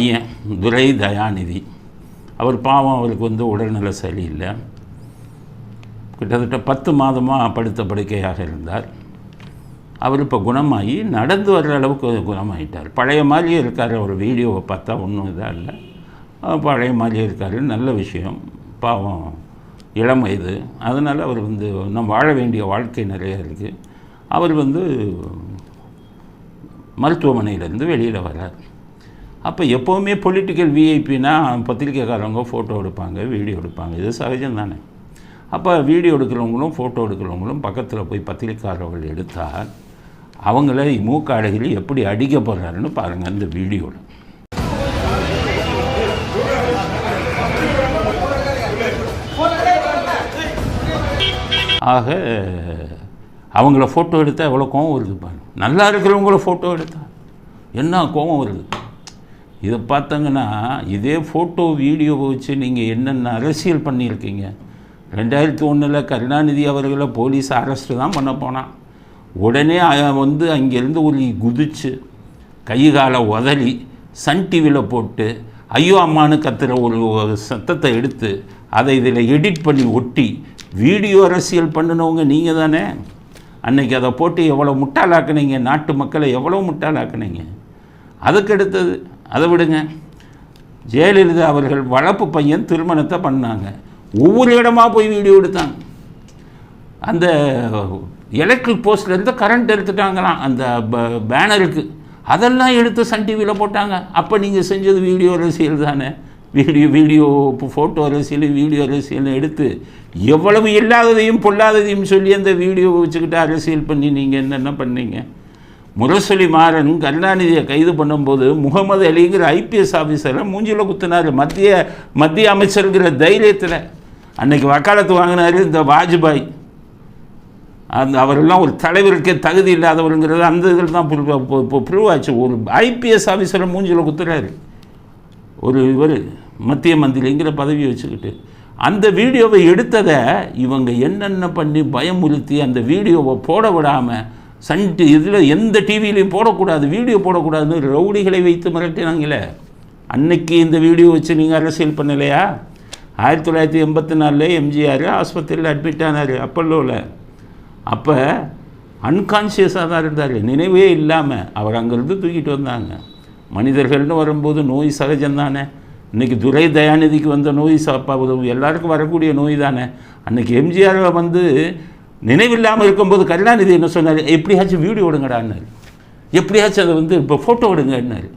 பையன் துரை தயாநிதி அவர் பாவம் அவருக்கு வந்து உடல்நல சரியில்லை. கிட்டத்தட்ட பத்து மாதமாக படுத்த படுக்கையாக இருந்தார். அவர் இப்போ குணமாகி நடந்து வர்ற அளவுக்கு குணமாயிட்டார். பழைய மாதிரியே இருக்கார் அவர் வீடியோவை பார்த்தா ஒன்றும் இதாக இல்லை. பழைய மாதிரியே இருக்கார் நல்ல விஷயம். பாவம் இளம் வயது. அதனால் அவர் வந்து நம்ம வாழ வேண்டிய வாழ்க்கை நிறைய இருக்குது அவர் வந்து மருத்துவமனையிலேருந்து வெளியில் வர்றார். அப்போ எப்போவுமே பொலிட்டிக்கல் விஐபினா பத்திரிக்கைக்காரவங்க ஃபோட்டோ எடுப்பாங்க வீடியோ எடுப்பாங்க. இது சகஜம் தானே. அப்போ வீடியோ எடுக்கிறவங்களும் ஃபோட்டோ எடுக்கிறவங்களும் பக்கத்தில் போய் பத்திரிக்கையாளர்கள் எடுத்தால் அவங்கள மூக்க அழகிரி எப்படி அடிக்க போகிறாருன்னு பாருங்கள் அந்த வீடியோவில் ஆக அவங்கள ஃபோட்டோ எடுத்தால் எவ்வளோ கோவம் வருது பாருங்க. நல்லா இருக்கிறவங்கள ஃபோட்டோ எடுத்தால் என்ன கோவம் வருது? இதை பார்த்தங்கன்னா இதே ஃபோட்டோ வீடியோவை வச்சு நீங்கள் என்னென்ன அரசியல் பண்ணியிருக்கீங்க? ரெண்டாயிரத்தி ஒன்றில் கருணாநிதி அவர்களை போலீஸ் அரெஸ்ட்டு தான் பண்ண போனான். உடனே வந்து அங்கேருந்து ஒரு குதிச்சு கை காலை உதறி சன் டிவியில் போட்டு ஐயோ அம்மானு கத்துற ஒரு சத்தத்தை எடுத்து அதை இதில் எடிட் பண்ணி ஒட்டி வீடியோ அரசியல் பண்ணினவங்க நீங்கள் தானே? அன்னைக்கு அதை போட்டு எவ்வளோ முட்டாளாக்குனீங்க? நாட்டு மக்களை எவ்வளோ முட்டாளாக்குனீங்க? அதுக்கு அடுத்தது அதை விடுங்க. ஜெயலலிதா அவர்கள் வளர்ப்பு பையன் திருமணத்தை பண்ணாங்க. ஒவ்வொரு இடமா போய் வீடியோ எடுத்தாங்க அந்த எலக்ட்ரிக் போஸ்ட்லேருந்து கரண்ட் எடுத்துட்டாங்களாம். அந்த ப- பேனருக்கு அதெல்லாம் எடுத்து சன் டிவியில் போட்டாங்க. அப்போ நீங்கள் செஞ்சது வீடியோ அரசியல் தானே. வீடியோ வீடியோ ஃபோட்டோ அரசியல் வீடியோ அரசியல் எடுத்து எவ்வளவு இல்லாததையும் பொல்லாததையும் சொல்லி அந்த வீடியோவை வச்சுக்கிட்டு அரசியல் பண்ணி நீங்கள் என்னென்ன பண்ணீங்க? முரசொலி மாறன் கருணாநிதியை கைது பண்ணும்போது முகமது அலிங்கிற ஐபிஎஸ் ஆஃபீஸரை மூஞ்சியில் குத்தினார். மத்திய மத்திய அமைச்சருங்கிற தைரியத்தில். அன்னைக்கு வக்காலத்து வாங்கினார் இந்த வாஜ்பாய். அந்த அவரெல்லாம் ஒரு தலைவருக்கே தகுதி இல்லாதவருங்கிறது அந்த இதில் தான் ப்ரூவ் ஆச்சு. ஒரு ஐபிஎஸ் ஆஃபீஸரை மூஞ்சியில் குத்துறாரு. ஒரு இவர் மத்திய மந்திரிங்கிற பதவி வச்சுக்கிட்டு. அந்த வீடியோவை எடுத்ததை இவங்க என்னென்ன பண்ணி பயமுறுத்தி அந்த வீடியோவை போட விடாமல் சன் இதில் எந்த டிவிலையும் போடக்கூடாது வீடியோ போடக்கூடாதுன்னு ரவுடிகளை வைத்து மிரட்டினாங்களே. அன்னைக்கு இந்த வீடியோ வச்சு நீங்கள் அரசியல் பண்ணலையா? ஆயிரத்தி தொள்ளாயிரத்தி எண்பத்தி நாலில் எம்ஜிஆர் ஆஸ்பத்திரியில் அட்மிட் ஆனார் அப்பல்லோவில் அப்போ அன்கான்ஷியஸாக தான் இருந்தார் நினைவே இல்லாமல் அவர் அங்கேருந்து தூக்கிட்டு வந்தாங்க. மனிதர்கள்னு வரும்போது நோய் சகஜம்தானே? இன்றைக்கி துரை தயாநிதிக்கு வந்த நோய் சாப்பா எல்லாருக்கும் வரக்கூடிய நோய் தானே? அன்றைக்கி எம்ஜிஆர் வந்து நினைவில்லாமல் இருக்கும்போது கருணாநிதி என்ன சொன்னார்? எப்படியாச்சும் வீடியோ எடுங்கடான்னாரு எப்படியாச்சும் அதை வந்து இப்போ ஃபோட்டோ எடுங்கன்னாரு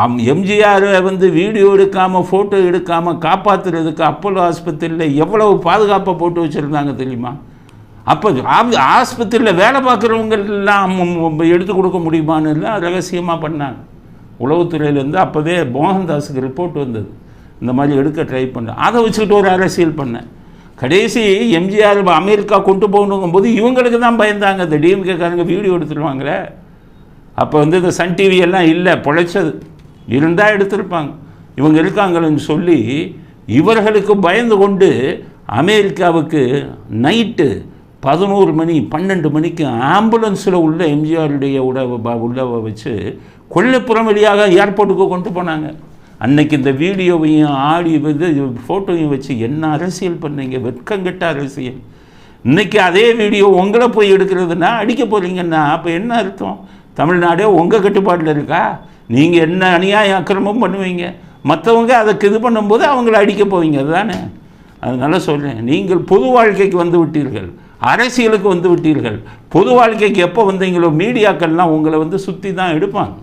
ஆம் எம்ஜிஆரை வந்து வீடியோ எடுக்காமல் ஃபோட்டோ எடுக்காமல் காப்பாற்றுறதுக்கு அப்போலோ ஆஸ்பத்திரியில் எவ்வளவு பாதுகாப்பாக போட்டு வச்சுருந்தாங்க தெரியுமா? அப்போ ஆஸ்பத்திரியில் வேலை பார்க்குறவங்கெல்லாம் எடுத்து கொடுக்க முடியுமான்னு எல்லாம் ரகசியமாக பண்ணாங்க. உளவுத்துறையிலேருந்து அப்போவே மோகன்தாஸுக்கு ரிப்போர்ட் வந்தது. இந்த மாதிரி எடுக்க ட்ரை பண்ணேன் அதை வச்சுக்கிட்டு ஒரு அரசியல் பண்ணேன் கடைசி எம்ஜிஆர் அமெரிக்கா கொண்டு போகணுங்கும் போது இவங்களுக்கு தான் பயந்தாங்க. இந்த டிஎம்கேக்காரங்க வீடியோ எடுத்துருவாங்களே. அப்போ வந்து இந்த சன் டிவி எல்லாம் இல்லை பொழைச்சது. இருந்தால் எடுத்திருப்பாங்க. இவங்க இருக்காங்கன்னு சொல்லி இவர்களுக்கு பயந்து கொண்டு அமெரிக்காவுக்கு நைட்டு பதினோரு மணி பன்னெண்டு மணிக்கு ஆம்புலன்ஸில் உள்ள எம்ஜிஆருடைய உட உள்ள வச்சு கொல்லைப்புறம் வழியாக ஏர்போர்ட்டுக்கு கொண்டு போனாங்க. அன்னைக்கு இந்த வீடியோவையும் ஆடி இது ஃபோட்டோவையும் வச்சு என்ன அரசியல் பண்ணீங்க? வெட்கங்கெட்ட அரசியல். இன்னைக்கு அதே வீடியோ உங்களை போய் எடுக்கிறதுனா அடிக்க போகிறீங்கன்னா அப்போ என்ன அர்த்தம்? தமிழ்நாடே உங்கள் கட்டுப்பாட்டில் இருக்கா? நீங்கள் என்ன அநியாய அக்கிரமம் பண்ணுவீங்க? மற்றவங்க அதுக்கு இது பண்ணும்போது அவங்கள அடிக்க போவீங்க அதுதானே? அதனால் சொல்கிறேன் நீங்கள் பொது வாழ்க்கைக்கு வந்து விட்டீர்கள். அரசியலுக்கு வந்து விட்டீர்கள். பொது வாழ்க்கைக்கு எப்போ வந்தீங்களோ மீடியாக்கள்லாம் உங்களை வந்து சுற்றி தான் எடுப்பாங்க.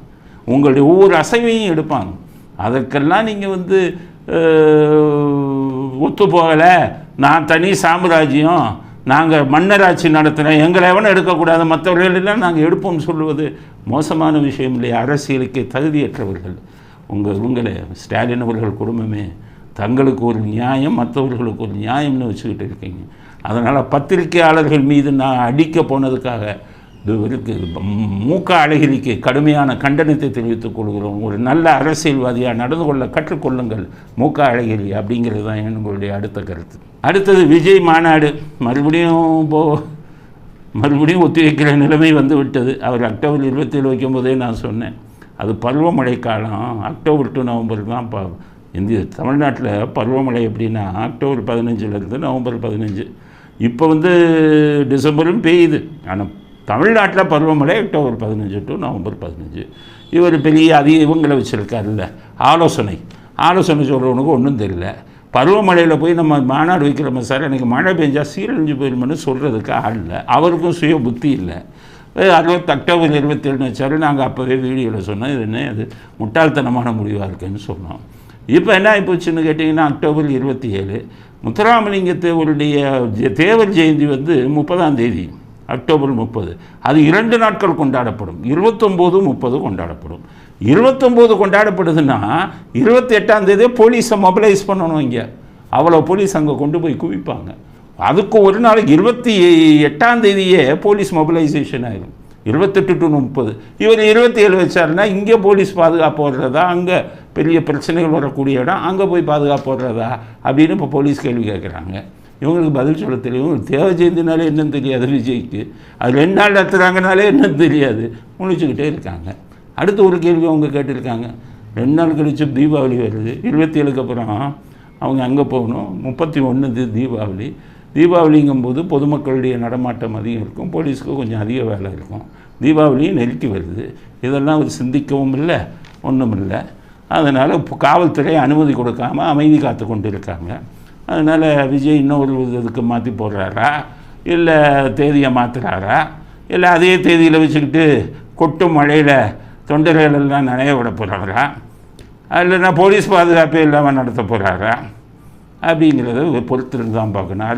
உங்களுடைய ஒவ்வொரு அசைவையும் எடுப்பாங்க. அதற்கெல்லாம் நீங்கள் வந்து ஒத்து போகலை. நான் தனி சாம்ராஜ்யம். நாங்கள் மன்னராட்சி நடத்துகிறோம் எங்களை எவனும் எடுக்கக்கூடாது மற்றவர்களெல்லாம் நாங்கள் எடுப்போம்னு சொல்லுவது மோசமான விஷயம் இல்லையா? அரசியலுக்கு தகுதியற்றவர்கள். உங்கள் உங்களை ஸ்டாலின் அவர்கள் குடும்பமே தங்களுக்கு ஒரு நியாயம் மற்றவர்களுக்கு ஒரு நியாயம்னு வச்சுக்கிட்டு இருக்கீங்க. அதனால் பத்திரிகையாளர்கள் மீது நான் அடிக்க போனதுக்காக இவருக்கு மூக்க அழகிரிக்கு கடுமையான கண்டனத்தை தெரிவித்துக் கொள்கிறோம். ஒரு நல்ல அரசியல்வாதியாக நடந்து கொள்ள கற்றுக்கொள்ளுங்கள் மூக்க அழகிரி அப்படிங்கிறது தான் எங்களுடைய அடுத்த கருத்து. அடுத்தது விஜய் மாநாடு. மறுபடியும் போ மறுபடியும் ஒத்தி வைக்கிற நிலைமை வந்து விட்டது அவர் அக்டோபர் இருபத்தேழு வைக்கும்போதே நான் சொன்னேன். அது பருவமழை காலம். அக்டோபர் டு நவம்பர் தான் ப இந்திய தமிழ்நாட்டில் பருவமழை எப்படின்னா அக்டோபர் பதினஞ்சுலேருந்து நவம்பர் பதினஞ்சு. இப்போ வந்து டிசம்பரும் பெய்யுது. ஆனால் தமிழ்நாட்டில் பருவமழை அக்டோபர் பதினஞ்சு டு நவம்பர் பதினஞ்சு. இவர் பெரிய அதிக இவங்களை வச்சுருக்காருல்ல. ஆலோசனை. ஆலோசனை சொல்கிறவனுக்கு ஒன்றும் தெரியல. பருவமழையில் போய் நம்ம மாநாடு வைக்கிறோம் சார் எனக்கு மழை பெஞ்சால் சீரழிஞ்சு போயிருமென்னு சொல்கிறதுக்கு ஆள் இல்லை. அவருக்கும் சுய புத்தி இல்லை. அறுபத்தி அக்டோபர் இருபத்தேழு வச்சாரு. நாங்கள் அப்போவே வீடியோவில் சொன்னோம் இது என்ன அது முட்டாள்தனமான முடிவாக இருக்குன்னு சொன்னோம். இப்போ என்ன ஆகிப்போச்சுன்னு கேட்டிங்கன்னா அக்டோபர் இருபத்தி ஏழு முத்துராமலிங்க தேவருடைய தேவர் ஜெயந்தி வந்து முப்பதாம் தேதி. அக்டோபர் முப்பது. அது இரண்டு நாட்கள் கொண்டாடப்படும். இருபத்தொம்போது முப்பது கொண்டாடப்படும். இருபத்தொம்போது கொண்டாடப்படுதுன்னா இருபத்தி எட்டாம் தேதியே போலீஸை மொபிலைஸ் பண்ணணும் இங்கே. அவ்வளோ போலீஸ் அங்கே கொண்டு போய் குவிப்பாங்க. அதுக்கு ஒரு நாளைக்கு இருபத்தி எட்டாம் தேதியே போலீஸ் மொபிலைசேஷன் ஆகிடும் இருபத்தெட்டு டு முப்பது. இவர் இருபத்தி ஏழு வச்சாருன்னா இங்கே போலீஸ் பாதுகாப்பு வர்றதா? அங்கே பெரிய பிரச்சனைகள் வரக்கூடிய இடம் அங்கே போய் பாதுகாப்பு வர்றதா? அப்படின்னு இப்போ போலீஸ் கேள்வி கேட்குறாங்க. இவங்களுக்கு பதில் சொல்ல தெரியும். இவங்களுக்கு தேவை ஜெயந்தினாலே என்னன்னு தெரியாது விஜய்க்கு. அது ரெண்டு நாள் நடத்துகிறாங்கனாலே என்னன்னு தெரியாது. முழிச்சுக்கிட்டே இருக்காங்க. அடுத்து ஒரு கேள்வி அவங்க கேட்டிருக்காங்க. ரெண்டு நாள் கழிச்சு தீபாவளி வருது. இருபத்தி ஏழுக்கு அப்புறம் அவங்க அங்கே போகணும். முப்பத்தி ஒன்று தீபாவளி. தீபாவளிங்கும்போது பொதுமக்களுடைய நடமாட்டம் அதிகம் இருக்கும். போலீஸுக்கு கொஞ்சம் அதிக வேலை இருக்கும். தீபாவளியும் நெருக்கி வருது. இதெல்லாம் ஒரு சிந்திக்கவும் இல்லை ஒன்றும் இல்லை. அதனால் காவல்துறை அனுமதி கொடுக்காம அமைதி காத்து கொண்டு இருக்காங்க அதனால் விஜய் இன்னொரு இதுக்கு மாற்றி போடுறாரா? இல்லை தேதியை மாற்றுறாரா இல்லை அதே தேதியில் வச்சுக்கிட்டு கொட்டும் மழையில் தொண்டர்கள் எல்லாம் நனைய விட போகிறாரா இல்லைன்னா போலீஸ் பாதுகாப்பே இல்லாமல் நடத்த போகிறாரா அப்படிங்கிறத பொறுத்திருந்து தான் பார்க்கணும்.